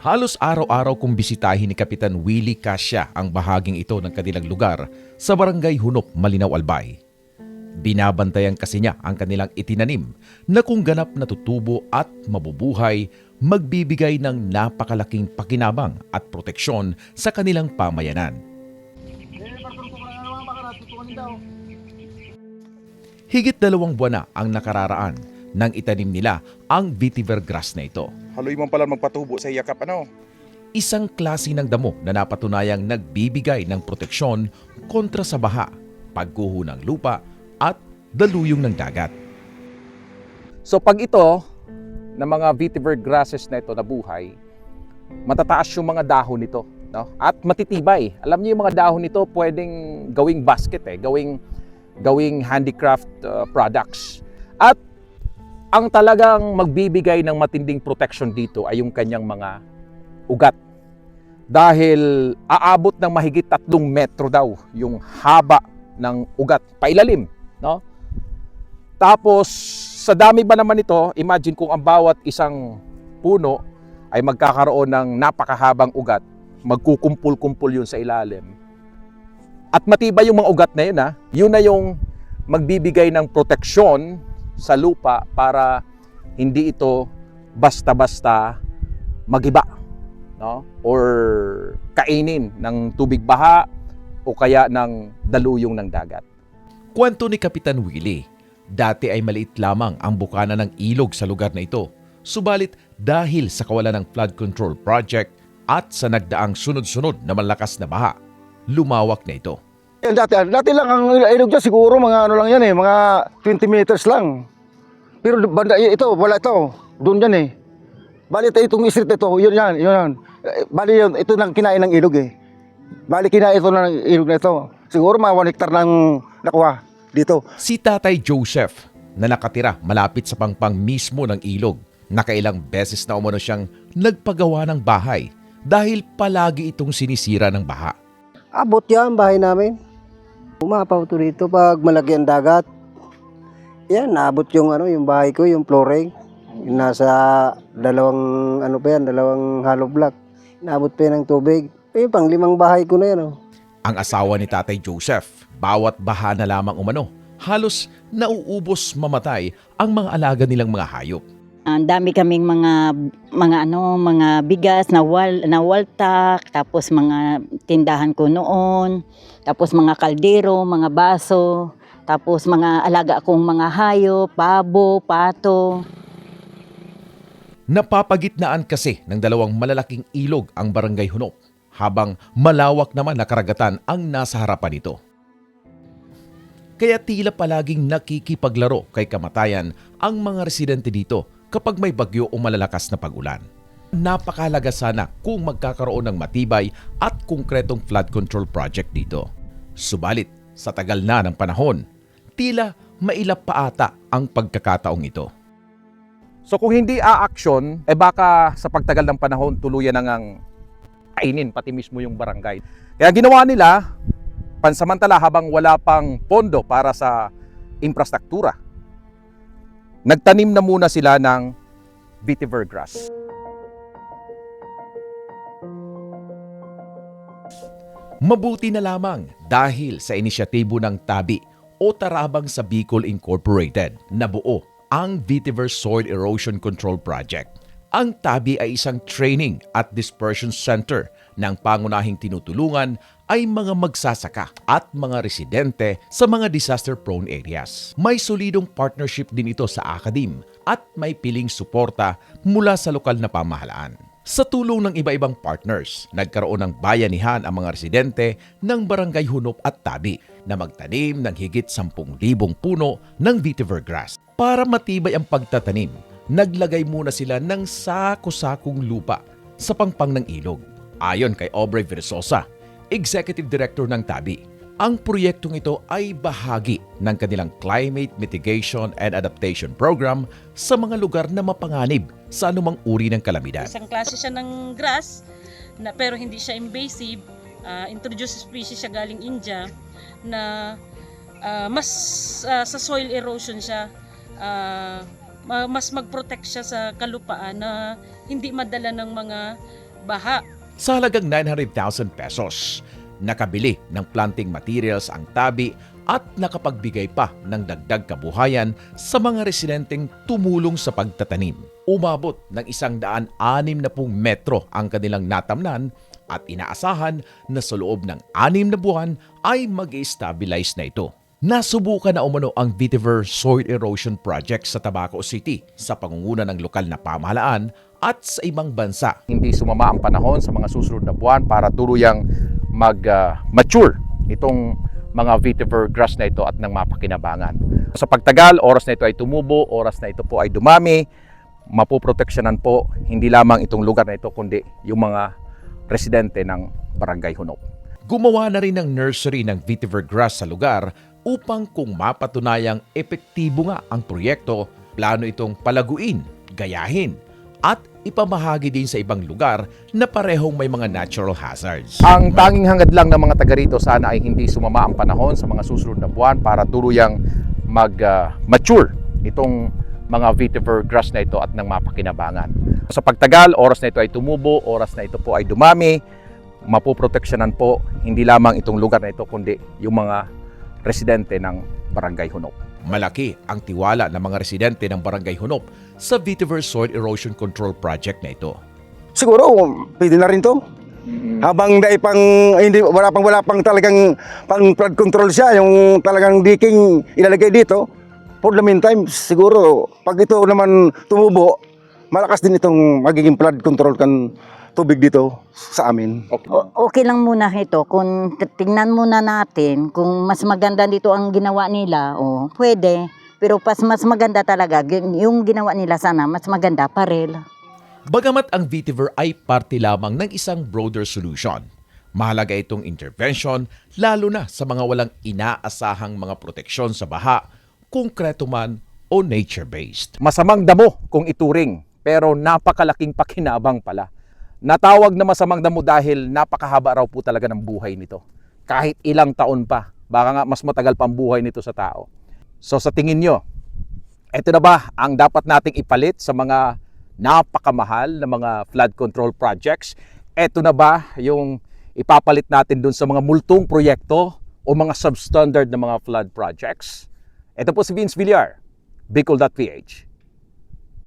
Halos araw-araw kong bisitahin ni Kapitan Willie Cassia ang bahaging ito ng kanilang lugar sa Barangay Hunop, Malinaw, Albay. Binabantayan kasi niya ang kanilang itinanim na kung ganap na tutubo at mabubuhay, magbibigay ng napakalaking pakinabang at proteksyon sa kanilang pamayanan. Higit dalawang buwan na ang nakararaan nang itanim nila ang vetiver grass na ito. Haloy man pala magpatubo sa yakap ano. Isang klase ng damo na napatunayang nagbibigay ng proteksyon kontra sa baha, pagguho ng lupa at daluyong ng dagat. So pag ito, na mga vetiver grasses na ito na buhay, matataas yung mga dahon nito. No? At matitibay. Alam niyo yung mga dahon nito pwedeng gawing basket eh, gawing gawing handicraft uh, products. At ang talagang magbibigay ng matinding protection dito ay yung kanyang mga ugat. Dahil aabot ng mahigit tatlong metro daw yung haba ng ugat, pailalim. No? Tapos, sa dami ba naman ito, imagine kung ang bawat isang puno ay magkakaroon ng napakahabang ugat, magkukumpul-kumpul yun sa ilalim. At matibay yung mga ugat na yun, ha? yun na yung magbibigay ng proteksyon sa lupa para hindi ito basta-basta magiba no? or kainin ng tubig baha o kaya ng daluyong ng dagat. Kwento ni Kapitan Willie, dati ay maliit lamang ang bukana ng ilog sa lugar na ito. Subalit dahil sa kawalan ng flood control project at sa nagdaang sunod-sunod na malakas na baha, lumawak na ito. Yan, dati, dati lang ang ilog dyan, siguro mga ano lang yan eh, mga 20 meters lang. Pero banda, ito, wala ito. Doon yan eh. Bali ito, itong street ito, yun yan, yun yan. Eh, Bali yun, ito nang kinain ng ilog eh. Bali kinain ito ng ilog na ito. Siguro mga 1 hectare ng nakuha dito. Si Tatay Joseph na nakatira malapit sa pangpang mismo ng ilog. Nakailang beses na umano siyang nagpagawa ng bahay dahil palagi itong sinisira ng baha. Abot yan, bahay namin. Umapaw to dito pag malaki ang dagat. Yan, naabot yung ano, yung bahay ko, yung flooring. Yung nasa dalawang ano pa yan, dalawang hollow block. Naabot pa yan ng tubig. Eh, pang limang bahay ko na yan. Oh. Ang asawa ni Tatay Joseph, bawat baha na lamang umano, halos nauubos mamatay ang mga alaga nilang mga hayop. Ang dami kaming mga mga ano, mga bigas na wal na waltak, tapos mga tindahan ko noon, tapos mga kaldero, mga baso, tapos mga alaga akong mga hayop, pabo, pato. Napapagitnaan kasi ng dalawang malalaking ilog ang barangay Hunop, habang malawak naman na karagatan ang nasa harapan nito. Kaya tila palaging nakikipaglaro kay kamatayan ang mga residente dito kapag may bagyo o malalakas na pagulan. Napakalaga sana kung magkakaroon ng matibay at konkretong flood control project dito. Subalit, sa tagal na ng panahon, tila mailap pa ata ang pagkakataong ito. So kung hindi a-action, eh baka sa pagtagal ng panahon tuluyan na ngang kainin pati mismo yung barangay. Kaya ginawa nila, pansamantala habang wala pang pondo para sa infrastruktura, nagtanim na muna sila ng vetiver grass. Mabuti na lamang dahil sa inisyatibo ng TABI o Tarabang sa Bicol Incorporated na buo ang Vetiver Soil Erosion Control Project. Ang TABI ay isang training at dispersion center ng pangunahing tinutulungan ay mga magsasaka at mga residente sa mga disaster-prone areas. May solidong partnership din ito sa akadim at may piling suporta mula sa lokal na pamahalaan. Sa tulong ng iba-ibang partners, nagkaroon ng bayanihan ang mga residente ng Barangay Hunop at Tabi na magtanim ng higit 10,000 puno ng vetiver grass. Para matibay ang pagtatanim, naglagay muna sila ng sako-sakong lupa sa pangpang ng ilog. Ayon kay Aubrey Versosa, Executive Director ng Tabi, ang proyektong ito ay bahagi ng kanilang Climate Mitigation and Adaptation Program sa mga lugar na mapanganib sa anumang uri ng kalamidad. Isang klase siya ng grass na pero hindi siya invasive. Ah, introduced species siya galing India na ah, mas ah, sa soil erosion siya ma- mas mag-protect siya sa kalupaan na hindi madala ng mga baha. Sa halagang 900,000 pesos, nakabili ng planting materials ang tabi at nakapagbigay pa ng dagdag kabuhayan sa mga residenteng tumulong sa pagtatanim. Umabot ng isang daan anim na pung metro ang kanilang natamnan at inaasahan na sa loob ng anim na buwan ay mag stabilize na ito. Nasubukan na umano ang Vitiver Soil Erosion Project sa Tabaco City sa pangunguna ng lokal na pamahalaan at sa ibang bansa Hindi sumama ang panahon sa mga susunod na buwan para tuluyang mag-mature itong mga vetiver grass na ito at ng mapakinabangan. Sa pagtagal, oras na ito ay tumubo, oras na ito po ay dumami, mapoproteksyonan po hindi lamang itong lugar na ito kundi yung mga residente ng Barangay Hunop. Gumawa na rin ng nursery ng vetiver grass sa lugar upang kung mapatunayang epektibo nga ang proyekto, plano itong palaguin, gayahin, at ipamahagi din sa ibang lugar na parehong may mga natural hazards. Ang tanging hangad lang ng mga taga rito sana ay hindi sumama ang panahon sa mga susunod na buwan para tuluyang mag-mature itong mga vetiver grass na ito at ng mapakinabangan. Sa pagtagal, oras na ito ay tumubo, oras na ito po ay dumami, mapoproteksyonan po hindi lamang itong lugar na ito kundi yung mga residente ng Barangay Hunop. Malaki ang tiwala ng mga residente ng Barangay Hunop sa Vitiver Soil Erosion Control Project na ito. Siguro, pwede na rin to. Habang dai pang hindi wala pang wala pang talagang pang flood control siya, yung talagang diking ilalagay dito. For the meantime, siguro pag ito naman tumubo, malakas din itong magiging flood control kan tubig dito sa amin. O- okay lang muna ito kung tingnan muna natin kung mas maganda dito ang ginawa nila o pwede pero pas mas maganda talaga yung ginawa nila sana mas maganda parel Bagamat ang Vitiver ay parte lamang ng isang broader solution, mahalaga itong intervention lalo na sa mga walang inaasahang mga proteksyon sa baha, konkreto man o nature-based. Masamang damo kung ituring, pero napakalaking pakinabang pala. Natawag na masamang damo dahil napakahaba raw po talaga ng buhay nito. Kahit ilang taon pa, baka nga mas matagal pa ang buhay nito sa tao. So sa tingin nyo, eto na ba ang dapat nating ipalit sa mga napakamahal na mga flood control projects? Eto na ba yung ipapalit natin dun sa mga multong proyekto o mga substandard na mga flood projects? Ito po si Vince Villar, Bicol.ph.